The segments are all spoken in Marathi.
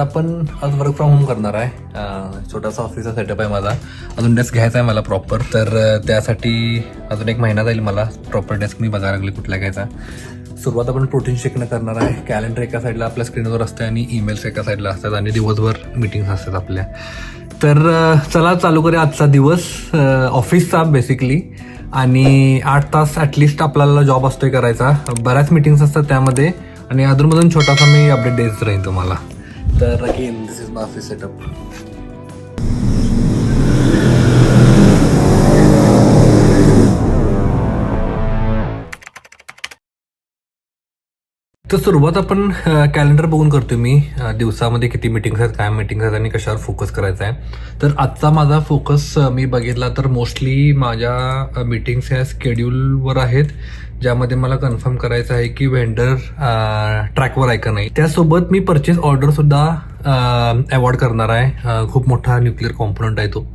आपण आज वर्क फ्रॉम होम करणार आहे. छोटासा ऑफिसचा सेटअप आहे माझा. अजून डेस्क घ्यायचा आहे मला प्रॉपर तर त्यासाठी अजून एक महिना जाईल मला. प्रॉपर डेस्क मी बघायला लागले कुठला घ्यायचा. सुरुवात आपण प्रोटीन शेकनं करणार आहे. कॅलेंडर एका साईडला आपल्या स्क्रीनवर असते आणि ईमेल्स एका साईडला असतात आणि दिवसभर मिटिंग्स असतात आपल्या. तर चला चालू करूया आजचा दिवस. ऑफिसचा बेसिकली आणि आठ तास ॲटलिस्ट आपल्याला जॉब असतोय करायचा. बऱ्याच मीटिंग्स असतात त्यामध्ये. आणि अधूनमधून छोटासा मी अपडेट देत राहीन तुम्हाला. तर again this is my office setup तर सुरुवात आपण कॅलेंडर बघून करतो मी. दिवसामध्ये किती मिटिंग्स आहेत काय मिटिंग्स आहेत आणि कशावर फोकस करायचा आहे. तर आजचा माझा फोकस मी बघितला तर मोस्टली माझ्या मिटिंग्स ह्या स्केड्यूलवर आहेत. ज्यामध्ये मला कन्फर्म करायचं आहे की वेंडर ट्रॅकवर आहे का नाही. त्यासोबत मी परचेस ऑर्डरसुद्धा अवॉर्ड करणार आहे. खूप मोठा न्यूक्लिअर कॉम्पोनंट आहे तो.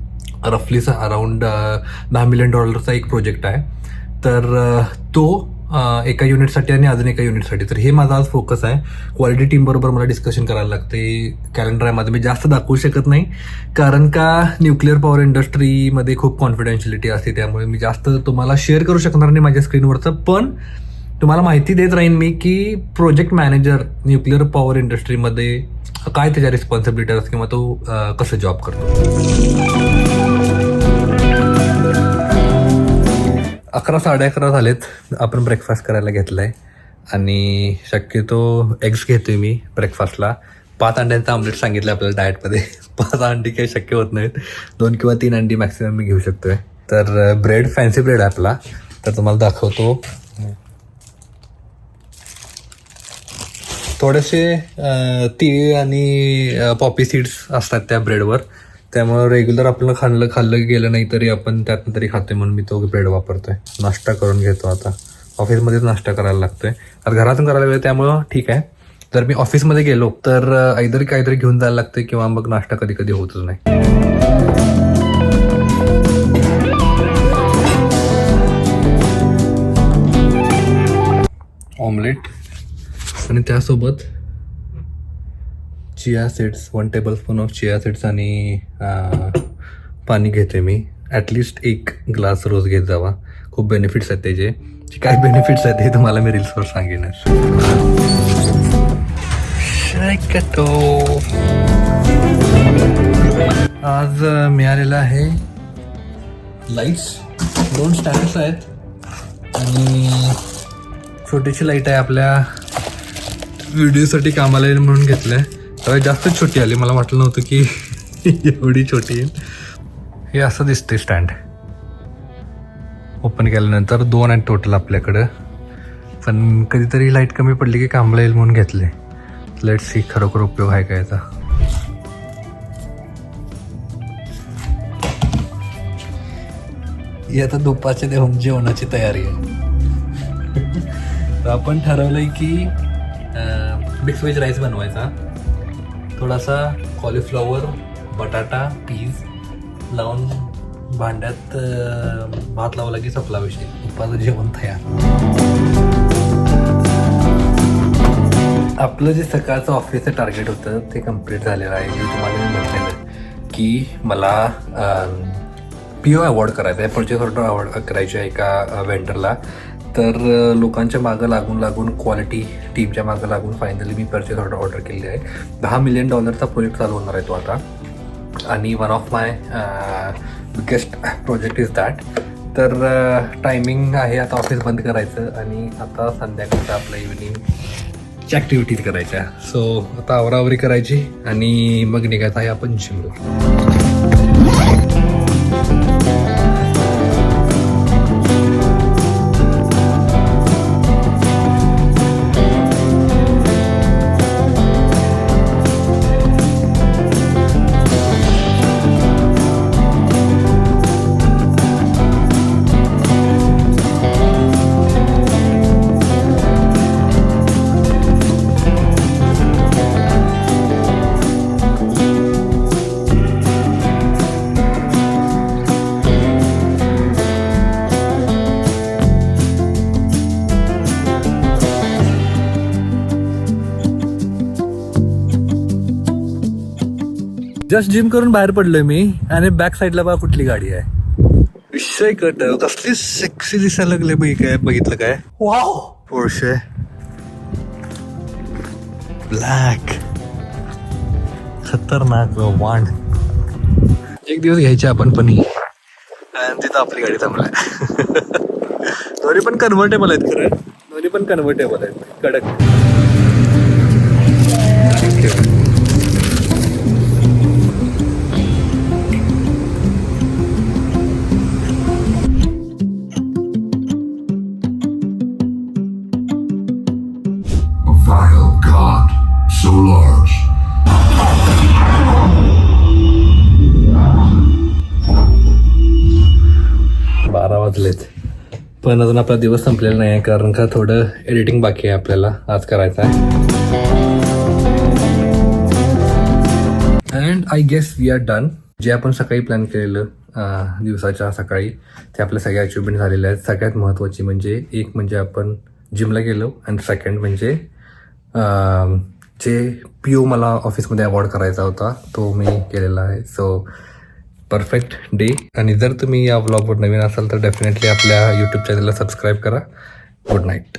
रफलीचा अराऊंड दहा मिलियन डॉलरचा एक प्रोजेक्ट आहे. तर तो एका युनिटसाठी आणि अजून एका युनिटसाठी तर हे माझा आज फोकस आहे. क्वालिटी टीम बरोबर मला डिस्कशन करायला लागते. कॅलेंडर आहे माझं. मी जास्त दाखवू शकत नाही. कारण का न्यूक्लिअर पॉवर इंडस्ट्रीमध्ये खूप कॉन्फिडेन्शियलिटी असते. त्यामुळे मी जास्त तुम्हाला शेअर करू शकणार नाही माझ्या स्क्रीनवरचं पण तुम्हाला माहिती देत राहीन मी की प्रोजेक्ट मॅनेजर न्यूक्लिअर पॉवर इंडस्ट्रीमध्ये काय त्याच्या रिस्पॉन्सिबिलिटी असतात किंवा तो कसं जॉब करतो. अकरा साडे अकरा झालेत. आपण ब्रेकफास्ट करायला घेतलाय. आणि शक्यतो एग्स घेतोय मी ब्रेकफास्टला पाच अंड्यांचं आमलेट सांगितलं आपल्याला डाएटमध्ये पाच अंडी काही शक्य होत नाहीत. दोन किंवा तीन अंडी मॅक्सिमम मी घेऊ शकतोय. तर ब्रेड फॅन्सी ब्रेड आहे आपला. तर तुम्हाला दाखवतो. थोडेसे तीळ आणि पॉपी सीड्स असतात त्या ब्रेडवर त्यामुळे रेग्युलर आपलं खाल्लं खाल्लं गेलं नाही तरी आपण त्यातनं तरी खातोय म्हणून मी तो ब्रेड वापरतोय. नाश्ता करून घेतो आता. ऑफिसमध्येच नाश्ता करायला लागतोय. आता घरातून करायला लागलं त्यामुळं ठीक आहे. जर मी ऑफिसमध्ये गेलो तर आयदर काहीतरी घेऊन जायला लागतं किंवा मग नाश्ता कधी कधी होतच नाही. ऑमलेट आणि त्यासोबत chia seeds one tablespoon of chia seeds आणि पाणी घेते मी. ॲटलिस्ट एक ग्लास रोज घेत जावा. खूप बेनिफिट्स आहेत त्याचे. जे काय बेनिफिट्स आहेत ते तुम्हाला मी रील्सवर सांगेनच. आज मिळालेलं आहे लाईट्स दोन स्टँड्स आहेत. आणि छोटीशी लाइट आहे आपल्या व्हिडिओसाठी कामाला येईल म्हणून आहे तर जास्तच छोटी आली. मला वाटलं नव्हतं की एवढी छोटी येईल. हे असं दिसते स्टँड ओपन केल्यानंतर दोन आहेत टोटल आपल्याकडं. पण कधीतरी लाइट कमी पडली की कांबला येईल म्हणून घेतले. लेट्स सी खरोखर उपयोग आहे का याचा? ही आता दुपारच्या देऊन जेवणाची तयारी आहे. तर आपण ठरवलंय की मिक्स व्हेज राईस बनवायचा. थोडासा कॉलीफ्लॉवर बटाटा पीज लावून भांड्यात भात लावला की संपला विषय दुपारचं जेवण तयार. आपलं जे सकाळचं ऑफिसचं टार्गेट होतं ते कंप्लीट झालेलं आहे. मी तुम्हाला मी म्हटलेलं की मला पी ओ अवॉर्ड करायचं आहे. परचेस ऑर्डर अवॉर्ड करायची आहे एका वेंडरला तर लोकांच्या मागं लागून लागून क्वालिटी टीमच्या मागं लागून फायनली मी परचेस ऑर्डर ऑर्डर केली आहे. दहा मिलियन डॉलरचा प्रोजेक्ट चालू होणार आहे तो आता. आणि one of my biggest project is that तर टायमिंग आहे आता ऑफिस बंद करायचं आणि आता संध्याकाळचं आपलं इव्हिनिंगच्या ॲक्टिव्हिटीज करायच्या. सो आता आवरावरी करायची आणि मग निघायचं आहे आपण जिमला जस्ट जिम करून बाहेर पडलोय मी आणि बॅक साईडला बघा कुठली गाडी आहे. विषय कट. कसली सेक्सी दिसायला लागले बाई काय बघितलं काय? वाव पोर्शे ब्लॅक खतरनाक वांड. एक दिवस घ्यायचे आपण पण ही आणि तिथं आपली गाडी थांबलाय. दोन्ही पण कन्व्हर्टेबल आहेत खरं. दोन्ही पण कन्व्हर्टेबल आहेत. कडक. वाजलेत पण अजून आपला दिवस संपलेला नाही आहे कारण का थोडं एडिटिंग बाकी आहे आपल्याला. आज करायचं आहे. And I guess we are done जे आपण सकाळी प्लॅन केलेलं दिवसाच्या सकाळी ते आपल्या सगळ्या अचिव्हमेंट झालेल्या आहेत. सगळ्यात महत्त्वाची म्हणजे एक म्हणजे आपण जिमला गेलो अँड सेकंड म्हणजे जे पी ओ मला ऑफिसमध्ये अवॉर्ड करायचा होता तो मी केलेला आहे. सो परफेक्ट डे आणि जर तुम्ही या व्लॉगवर नवीन असाल तर डेफिनेटली आपल्या यूट्यूब चॅनलला सबस्क्राईब करा. Good night